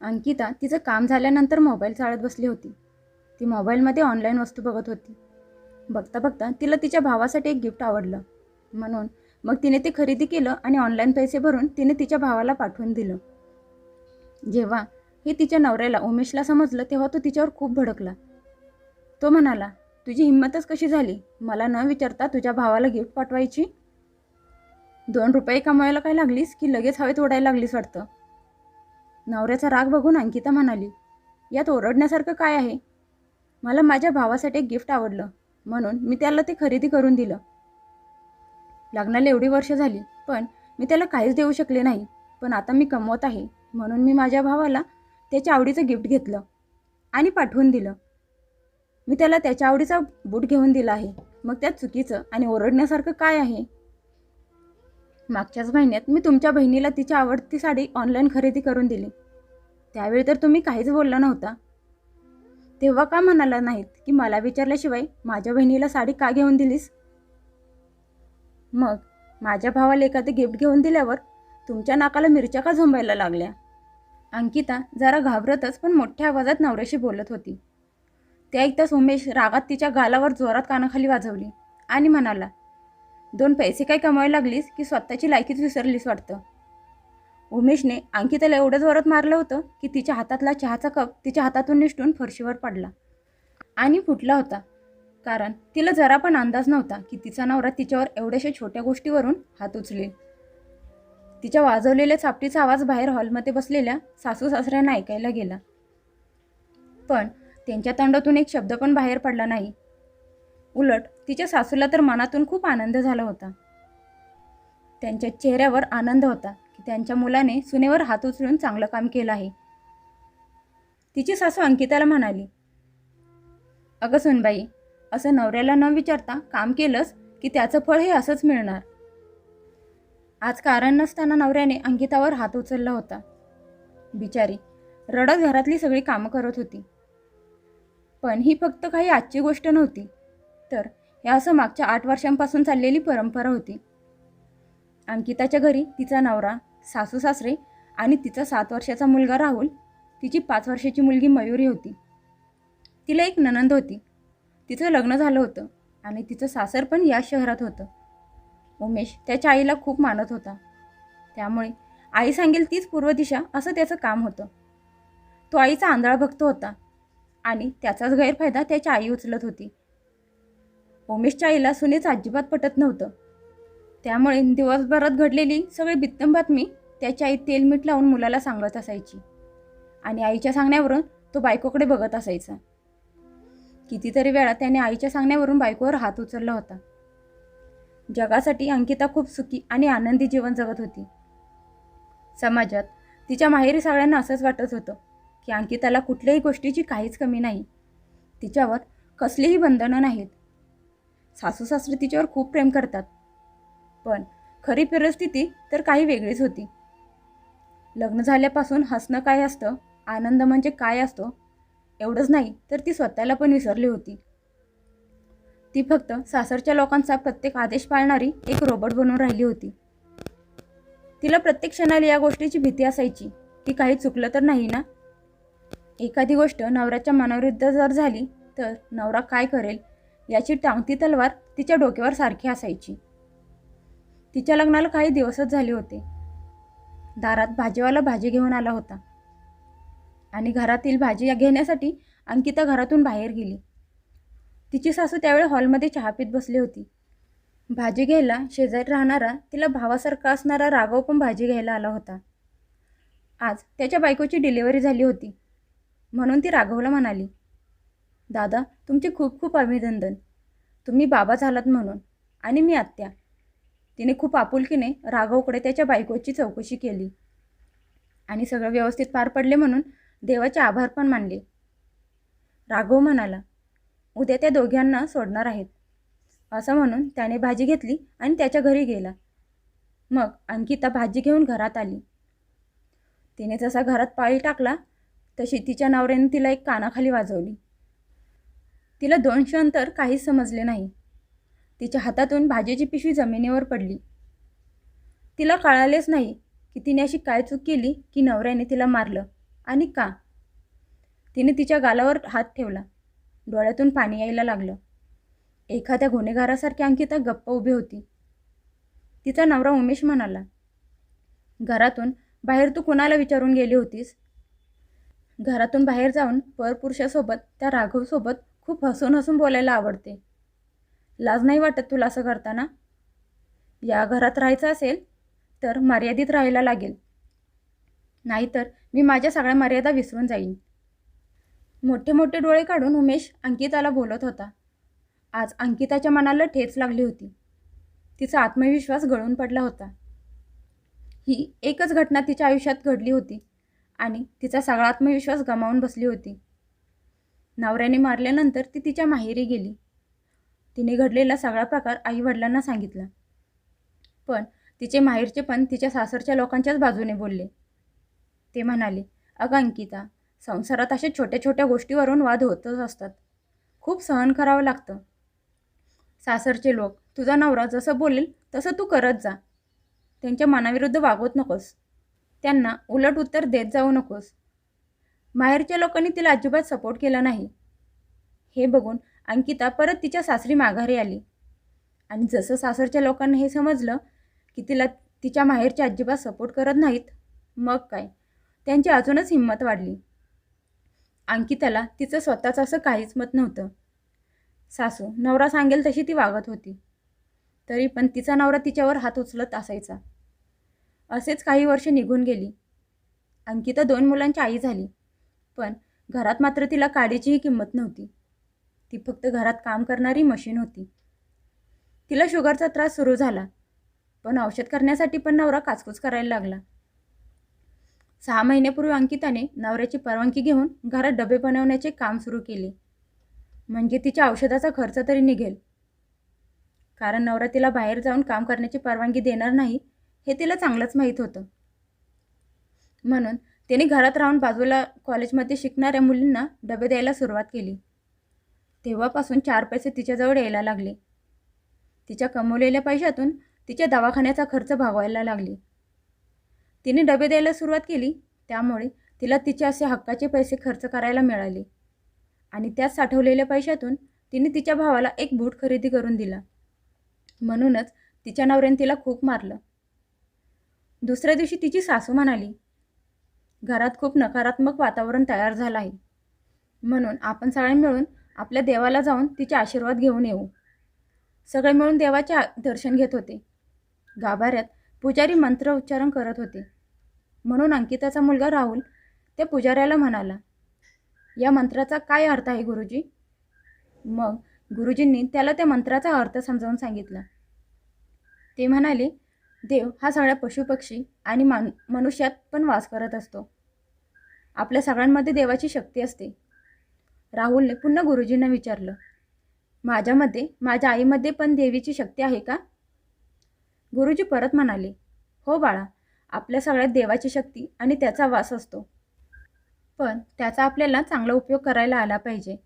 अंकिता तिचं काम झाल्यानंतर मोबाईल चाळत बसली होती. ती मोबाईलमध्ये ऑनलाईन वस्तू बघत होती. बघता बघता तिला तिच्या भावासाठी एक गिफ्ट आवडलं. म्हणून मग तिने ते खरेदी केलं आणि ऑनलाईन पैसे भरून तिने तिच्या भावाला पाठवून दिलं. जेव्हा हे तिच्या नवऱ्याला उमेशला समजलं तेव्हा तो तिच्यावर खूप भडकला. तो म्हणाला तुझी हिंमतच कशी झाली? मला न विचारता तुझ्या भावाला गिफ्ट पाठवायची? दोन रुपये कमवायला काय लागलीस की लगेच हवेत ओढायला लागलीस वाटतं? नवऱ्याचा राग बघून अंकिता म्हणाली यात ओरडण्यासारखं काय आहे? मला माझ्या भावासाठी एक गिफ्ट आवडलं म्हणून मी त्याला ते खरेदी करून दिलं. लग्नाला एवढी वर्ष झाली पण मी त्याला काहीच देऊ शकले नाही पण आता मी कमवत आहे म्हणून मी माझ्या भावाला त्याच्या आवडीचं गिफ्ट घेतलं आणि पाठवून दिलं. मी त्याला त्याच्या आवडीचा बूट घेऊन दिला आहे. मग त्यात चुकीचं आणि ओरडण्यासारखं काय आहे? मागच्याच महिन्यात मी तुमच्या बहिणीला तिची आवडती साडी ऑनलाईन खरेदी करून दिली. त्यावेळी तर तुम्ही काहीच बोलला नव्हता. तेव्हा का म्हणाला नाहीत की मला विचारल्याशिवाय माझ्या बहिणीला साडी का घेऊन दिलीस? मग माझ्या भावाला एखादं गिफ्ट घेऊन दिल्यावर तुमच्या नाकाला मिरच्या का झोंबायला लागल्या? अंकिता जरा घाबरतच पण मोठ्या आवाजात नवऱ्याशी बोलत होती. त्या एकदा उमेश रागात तिच्या गालावर जोरात कानाखाली वाजवली आणि म्हणाला दोन पैसे काय कमवायला लागलीस की स्वतःची लायकीच विसरलीस वाटतं? उमेशने अंकिताला एवढं जोरात मारलं होतं की तिच्या हातातला चहाचा कप तिच्या हातातून निष्ठून फरशीवर पडला आणि फुटला होता. कारण तिला जरा पण अंदाज नव्हता की तिचा नवरा तिच्यावर एवढ्याशा छोट्या गोष्टीवरून हात उचलेल. तिच्या वाजवलेल्या चापटीचा आवाज बाहेर हॉलमध्ये बसलेल्या सासू सासऱ्यांना ऐकायला गेला. पण त्यांच्या तोंडातून एक शब्द पण बाहेर पडला नाही. उलट तिच्या सासूला तर मनातून खूप आनंद झाला होता. त्यांच्या चेहऱ्यावर आनंद होता की त्यांच्या मुलाने सुनेवर हात उचलून चांगलं काम केलं आहे. तिची सासू अंकिताला म्हणाली अगं सुनबाई असं नवऱ्याला न विचारता काम केलंस की त्याचं फळ हे असंच मिळणार. आज कारण नसताना नवऱ्याने अंकितावर हात उचलला होता. बिचारी रडत घरातली सगळी कामं करत होती. पण ही फक्त काही आजची गोष्ट नव्हती. तर हे असं मागच्या आठ वर्षांपासून चाललेली परंपरा होती. अंकिताच्या घरी तिचा नवरा सासू सासरे आणि तिचा सात वर्षाचा मुलगा राहुल तिची पाच वर्षाची मुलगी मयुरी होती. तिला एक ननंद होती. तिचं लग्न झालं होतं आणि तिचं सासर पण या शहरात होतं. उमेश त्याच्या आईला खूप मानत होता. त्यामुळे आई सांगेल तीच पूर्व दिशा असं त्याचं काम होतं. तो आईचा आंधळा भक्त होता आणि त्याचाच गैरफायदा त्याची आई उचलत होती. उमेशच्या आईला सुनेच अजिबात पटत नव्हतं. त्यामुळे दिवसभरात घडलेली सगळी बित्तम बातमी त्याची आई तेलमीठ लावून मुलाला सांगत असायची. आणि आईच्या सांगण्यावरून तो बायकोकडे बघत असायचा. कितीतरी वेळा त्याने आईच्या सांगण्यावरून बायकोवर हात उचलला होता. जगासाठी अंकिता खूप सुखी आणि आनंदी जीवन जगत होती. समाजात तिच्या माहेरी सगळ्यांना असंच वाटत होतं की अंकिताला कुठल्याही गोष्टीची काहीच कमी नाही. तिच्यावर कसलीही बंधनं नाहीत. सासू सासरे तिच्यावर खूप प्रेम करतात. पण खरी परिस्थिती तर काही वेगळीच होती. लग्न झाल्यापासून हसणं काय असतं आनंद म्हणजे काय असतो एवढंच नाही तर ती स्वतःला पण विसरली होती. ती फक्त सासरच्या लोकांचा प्रत्येक आदेश पाळणारी एक रोबोट बनून राहिली होती. तिला प्रत्येक क्षणाला या गोष्टीची भीती असायची की काही चुकलं तर नाही ना? एखादी गोष्ट नवऱ्याच्या मनाविरुद्ध जर झाली तर नवरा काय करेल? याची टांगती तलवार तिच्या डोक्यावर सारखी असायची. तिच्या लग्नाला काही दिवसच झाले होते. दारात भाजीवाला भाजी घेऊन आला होता. आणि घरातील भाजी घेण्यासाठी अंकिता घरातून बाहेर गेली. तिची सासू त्यावेळी हॉलमध्ये चहा पीत बसली होती. भाजी घ्यायला शेजारी राहणारा तिला भावासारखा असणारा राघव पण भाजी घ्यायला आला होता. आज त्याच्या बायकोची डिलिव्हरी झाली होती. म्हणून ती राघवला म्हणाली दादा तुमचे खूप खूप अभिनंदन. तुम्ही बाबा झालात म्हणून. आणि मी आत्या. तिने खूप आपुलकीने राघवकडे त्याच्या बायकोची चौकशी केली. आणि सगळं व्यवस्थित पार पडले म्हणून देवाचे आभार पण मानले. राघव म्हणाला उद्या त्या दोघांना सोडणार आहेत. असं म्हणून त्याने भाजी घेतली आणि त्याच्या घरी गेला. मग अंकिता भाजी घेऊन घरात आली. तिने जसा घरात पाळी टाकला तशी तिच्या नवऱ्याने तिला एक कानाखाली वाजवली. तिला दोन अंतर काहीच समजले नाही. तिच्या हातातून भाजीची पिशवी जमिनीवर पडली. तिला कळालेच नाही की तिने अशी काय चूक केली की नवऱ्याने तिला मारलं आणि का? तिने तिच्या गालावर हात ठेवला. डोळ्यातून पाणी यायला लागलं. एखाद्या गुन्हेगारासारखी अंकिता गप्प उभी होती. तिचा नवरा उमेश म्हणाला घरातून बाहेर तू कुणाला विचारून गेली होतीस? घरातून बाहेर जाऊन परपुरुषासोबत त्या राघवसोबत खूप हसून हसून बोलायला आवडते. लाज नाही वाटत तुला असं करताना? या घरात राहायचं असेल तर मर्यादित राहायला लागेल. नाहीतर मी माझ्या सगळ्या मर्यादा विसरून जाईन. मोठे मोठे डोळे काढून उमेश अंकिताला बोलत होता. आज अंकिताच्या मनाला ठेच लागली होती. तिचा आत्मविश्वास गळून पडला होता. ही एकच घटना तिच्या आयुष्यात घडली होती आणि तिचा सगळा आत्मविश्वास गमावून बसली होती. नवऱ्याने मारल्यानंतर ती तिच्या माहेरी गेली. तिने घडलेला सगळा प्रकार आईवडिलांना सांगितला. पण तिचे माहेरचे पण तिच्या सासरच्या लोकांच्याच बाजूने बोलले. ते म्हणाले अगं अंकिता संसारात अशा छोट्या छोट्या गोष्टीवरून वाद होतच असतात. खूप सहन करावं लागतं. सासरचे लोक तुझा नवरा जसं बोलेल तसं तू करत जा. त्यांच्या मनाविरुद्ध वागवत नकोस. त्यांना उलट उत्तर देत जाऊ नकोस. माहेरच्या लोकांनी तिला अजिबात सपोर्ट केला नाही. हे बघून अंकिता परत तिच्या सासरी माघारी आली. आणि जसं सासरच्या लोकांना हे समजलं की तिला तिच्या माहेरच्या अजिबात सपोर्ट करत नाहीत मग काय? त्यांची अजूनच हिंमत वाढली. अंकिताला तिचं स्वतःचं असं काहीच मत नव्हतं. सासू नवरा सांगेल तशी ती वागत होती. तरी पण तिचा नवरा तिच्यावर हात उचलत असायचा. असेच काही वर्ष निघून गेली. अंकिता दोन मुलांची आई झाली. पण घरात मात्र तिला काडीचीही किंमत नव्हती. ती फक्त घरात काम करणारी मशीन होती. तिला शुगरचा त्रास सुरू झाला पण औषध करण्यासाठी पण नवरा काचकूच करायला लागला. सहा महिन्यापूर्वी अंकिताने नवऱ्याची परवानगी घेऊन घरात डबे बनवण्याचे काम सुरू केले. म्हणजे तिच्या औषधाचा खर्च तरी निघेल. कारण नवरा तिला बाहेर जाऊन काम करण्याची परवानगी देणार नाही हे तिला चांगलंच माहीत होतं. म्हणून तिने घरात राहून बाजूला कॉलेजमध्ये शिकणाऱ्या मुलींना डबे द्यायला सुरुवात केली. तेव्हापासून चार पैसे तिच्याजवळ यायला लागले. तिच्या कमवलेल्या पैशातून तिच्या दवाखान्याचा खर्च भागवायला लागली. तिने डबे द्यायला सुरुवात केली त्यामुळे तिला तिचे असे हक्काचे पैसे खर्च करायला मिळाले. आणि त्यात साठवलेल्या पैशातून तिने तिच्या भावाला एक बूट खरेदी करून दिला. म्हणूनच तिच्या नवऱ्याने तिला खूप मारलं. दुसऱ्या दिवशी तिची सासू म्हणाली घरात खूप नकारात्मक वातावरण तयार झालं आहे. म्हणून आपण सगळे मिळून आपल्या देवाला जाऊन तिचे आशीर्वाद घेऊन येऊ. सगळे मिळून देवाचे दर्शन घेत होते. गाभाऱ्यात पुजारी मंत्र उच्चारण करत होते. म्हणून अंकिताचा मुलगा राहुल त्या पुजाऱ्याला म्हणाला या मंत्राचा काय अर्थ आहे गुरुजी? मग गुरुजींनी त्याला त्या मंत्राचा अर्थ समजावून सांगितला. ते म्हणाले देव हा सगळ्या पशुपक्षी आणि मान मनुष्यात पण वास करत असतो. आपल्या सगळ्यांमध्ये देवाची शक्ती असते. राहुलने पुन्हा गुरुजींना विचारलं माझ्यामध्ये माझ्या आईमध्ये पण देवीची शक्ती आहे का? गुरुजी परत म्हणाले हो बाळा आपल्या सगळ्यात देवाची शक्ती आणि त्याचा वास असतो. पण त्याचा आपल्याला चांगला उपयोग करायला आला पाहिजे.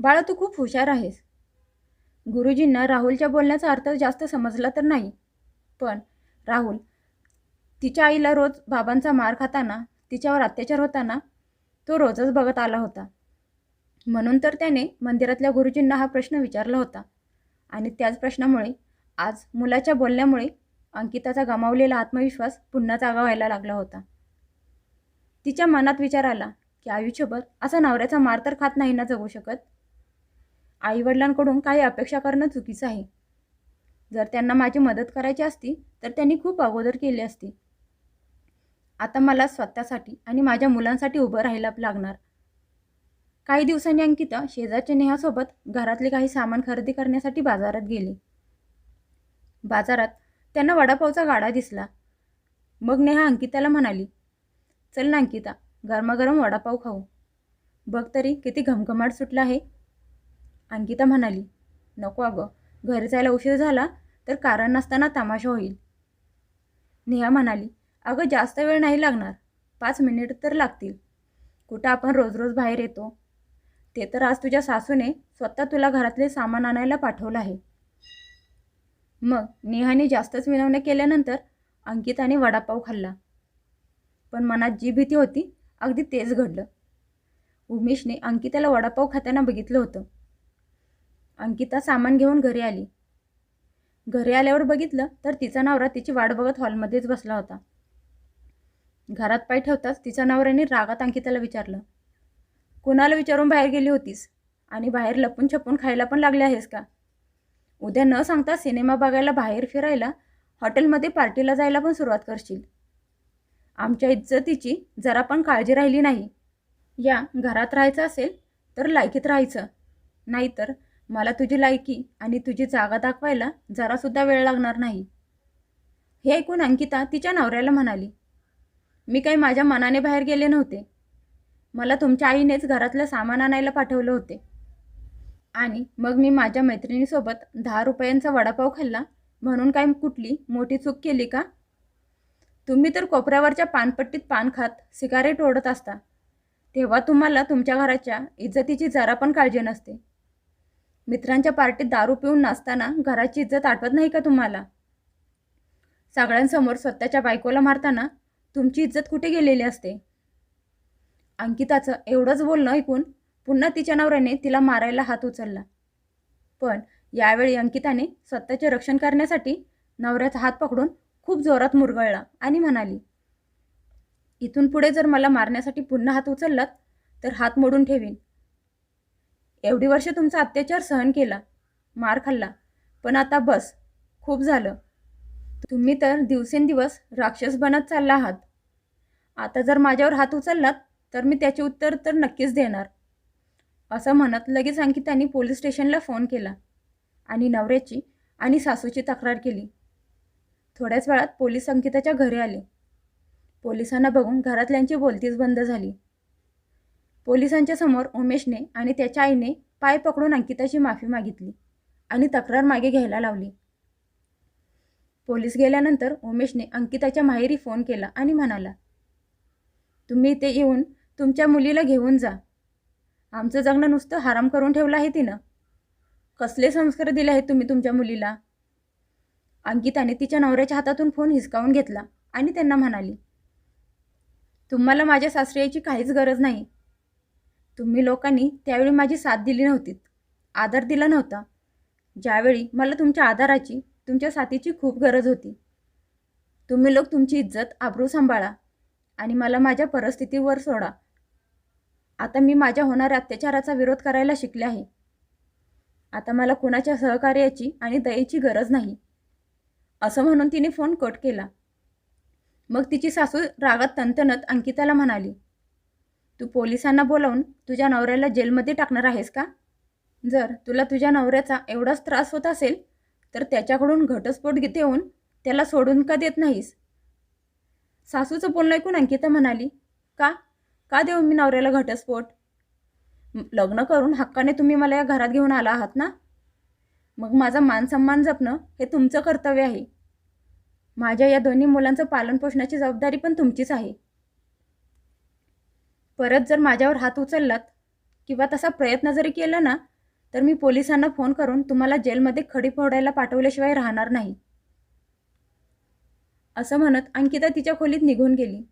बाळा तू खूप हुशार आहेस. गुरुजींना राहुलच्या बोलण्याचा अर्थ जास्त समजला तर नाही पण राहुल तिच्या आईला रोज बाबांचा मार खाताना तिच्यावर अत्याचार होताना तो रोजच बघत आला होता. म्हणून तर त्याने मंदिरातल्या गुरुजींना हा प्रश्न विचारला होता आणि त्याच प्रश्नामुळे आज मुलाच्या बोलण्यामुळे अंकिताचा गमावलेला आत्मविश्वास पुन्हा जागा व्हायला लागला होता. तिच्या मनात विचार आला की आयुष्यभर असा नवऱ्याचा मार तर खात नाही ना जगू शकत? आईवडिलांकडून काही अपेक्षा करणं चुकीचं आहे. जर त्यांना माझी मदत करायची असती तर त्यांनी खूप अगोदर केली असती. आता मला स्वतःसाठी आणि माझ्या मुलांसाठी उभं राहायला लागणार. काही दिवसांनी अंकिता शेजारच्या नेहासोबत घरातले काही सामान खरेदी करण्यासाठी बाजारात गेली. बाजारात त्यांना वडापावचा गाडा दिसला. मग नेहा अंकिताला म्हणाली चल ना अंकिता गरमागरम वडापाव खाऊ. बघ तरी किती घमघमाट सुटला आहे. अंकिता म्हणाली नको अगं घरी जायला उशीर झाला तर कारण नसताना तमाशा होईल. नेहा म्हणाली अगं जास्त वेळ नाही लागणार. पाच मिनिट तर लागतील. कुठं आपण रोज रोज बाहेर येतो? ते तर आज तुझ्या सासूने स्वतः तुला घरातले सामान आणायला पाठवलं आहे. मग नेहाने जास्तच विनवण्या केल्यानंतर अंकिताने वडापाव खाल्ला. पण मनात जी भीती होती अगदी तेच घडलं. उमेशने अंकिताला वडापाव खाताना बघितलं होतं. अंकिता सामान घेऊन घरी आली. घरी आल्यावर बघितलं तर तिचा नवरा तिची वाट बघत हॉलमध्येच बसला होता. घरात पाय ठेवताच तिच्या नवऱ्याने रागात अंकिताला विचारलं कुणाला विचारून बाहेर गेली होतीस? आणि बाहेर लपून छपून खायला पण लागले आहेस का? उद्या न सांगता सिनेमा बघायला बाहेर फिरायला हॉटेलमध्ये पार्टीला जायला पण सुरुवात करशील. आमच्या इज्जतीची जरा पण काळजी राहिली नाही. या घरात राहायचं असेल तर लायकीत राहायचं. नाहीतर मला तुझी लायकी आणि तुझी जागा दाखवायला जरासुद्धा वेळ लागणार नाही. हे ऐकून अंकिता तिच्या नवऱ्याला म्हणाली मी काही माझ्या मनाने बाहेर गेले नव्हते. मला तुमच्या आईनेच घरातलं सामान आणायला पाठवलं होते. आणि मग मी माझ्या मैत्रिणीसोबत दहा रुपयांचा वडापाव खाल्ला. म्हणून काय कुठली मोठी चूक केली का? तुम्ही तर कोपऱ्यावरच्या पानपट्टीत पान खात सिगारेट ओढत असता. तेव्हा तुम्हाला तुमच्या घराच्या इज्जतीची जरा पण काळजी नसते. मित्रांच्या पार्टीत दारू पिऊन नाचताना घराची इज्जत आठवत नाही का तुम्हाला? सगळ्यांसमोर स्वतःच्या बायकोला मारताना तुमची इज्जत कुठे गेलेली असते? अंकिताचं एवढंच बोलणं ऐकून पुन्हा तिच्या नवऱ्याने तिला मारायला हात उचलला. पण यावेळी अंकिताने स्वतःचे रक्षण करण्यासाठी नवऱ्याचा हात पकडून खूप जोरात मुरगळला आणि म्हणाली इथून पुढे जर मला मारण्यासाठी पुन्हा हात उचललात तर हात मोडून ठेवीन. एवढी वर्ष तुमचा अत्याचार सहन केला मार खाल्ला. पण आता बस खूप झालं. तुम्ही तर दिवसेंदिवस राक्षस बनत चालला आहात. आता जर माझ्यावर हात उचललात तर मी त्याचे उत्तर तर नक्कीच देणार. असं म्हणत लगेच अंकिताने पोलीस स्टेशनला फोन केला आणि नवऱ्याची आणि सासूची तक्रार केली. थोड्याच वेळात पोलीस अंकिताच्या घरी आले. पोलिसांना बघून घरातल्यांची बोलतीच बंद झाली. पोलिसांच्या समोर उमेशने आणि त्याच्या आईने पाय पकडून अंकिताची माफी मागितली आणि तक्रार मागे घ्यायला लावली. पोलीस गेल्यानंतर उमेशने अंकिताच्या माहेरी फोन केला आणि म्हणाला तुम्ही इथे येऊन तुमच्या मुलीला घेऊन जा. आमचं जगणं नुसतं हराम करून ठेवलं आहे तिनं. कसले संस्कार दिले आहेत तुम्ही तुमच्या मुलीला? अंकिताने तिच्या नवऱ्याच्या हातातून फोन हिसकावून घेतला आणि त्यांना म्हणाली तुम्हाला माझ्या सासऱ्याची काहीच गरज नाही. तुम्ही लोकांनी त्यावेळी माझी साथ दिली नव्हती. आदर दिला नव्हता. ज्यावेळी मला तुमच्या आधाराची तुमच्या साथीची खूप गरज होती. तुम्ही लोक तुमची इज्जत आबरू सांभाळा आणि मला माझ्या परिस्थितीवर सोडा. आता मी माझ्या होणाऱ्या अत्याचाराचा विरोध करायला शिकले आहे. आता मला कुणाच्या सहकार्याची आणि दयेची गरज नाही. असं म्हणून तिने फोन कट केला. मग तिची सासू रागात तंतनत अंकिताला म्हणाली तू पोलिसांना बोलावून तुझ्या नवऱ्याला जेलमध्ये टाकणार आहेस का? जर तुला तुझ्या नवऱ्याचा एवढाच त्रास होत असेल तर त्याच्याकडून घटस्फोट घेऊन त्याला सोडून का देत नाहीस? सासूचं बोलणं ऐकून अंकिता म्हणाली का? का देऊ मी नवऱ्याला घटस्फोट? लग्न करून हक्काने तुम्ही मला या घरात घेऊन आला आहात ना? मग माझा मानसन्मान जपणं हे तुमचं कर्तव्य आहे. माझ्या या दोन्ही मुलांचं पालनपोषणाची जबाबदारी पण तुमचीच आहे. परत जर माझ्यावर हात उचललात किंवा तसा प्रयत्न जरी केला ना तर मी पोलिसांना फोन करून तुम्हाला जेलमध्ये खडी फोडायला पाठवल्याशिवाय राहणार नाही. असं म्हणत अंकिता तिच्या खोलीत निघून गेली.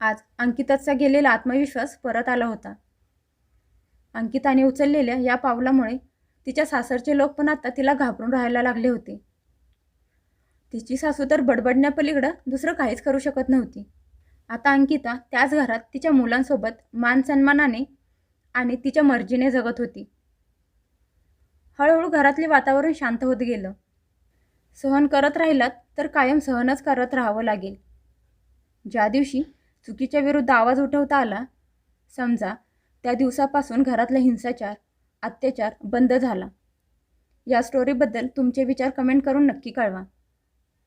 आज अंकिताचा गेलेला आत्मविश्वास परत आला होता. अंकिताने उचललेल्या या पावलामुळे तिच्या सासरचे लोक पण आता तिला घाबरून राहायला लागले होते. तिची सासू तर बडबडण्यापलीकडं दुसरं काहीच करू शकत नव्हती. आता अंकिता त्याच घरात तिच्या मुलांसोबत मान सन्मानाने आणि तिच्या मर्जीने जगत होती. हळूहळू घरातले वातावरण शांत होत गेलं. सहन करत राहिलात तर कायम सहनच करत राहावं लागेल. ज्या दिवशी चुकीच्या विरुद्ध आवाज उठवता आला समजा त्या दिवसापासून घरातला हिंसाचार अत्याचार बंद झाला. या स्टोरीबद्दल तुमचे विचार कमेंट करून नक्की कळवा.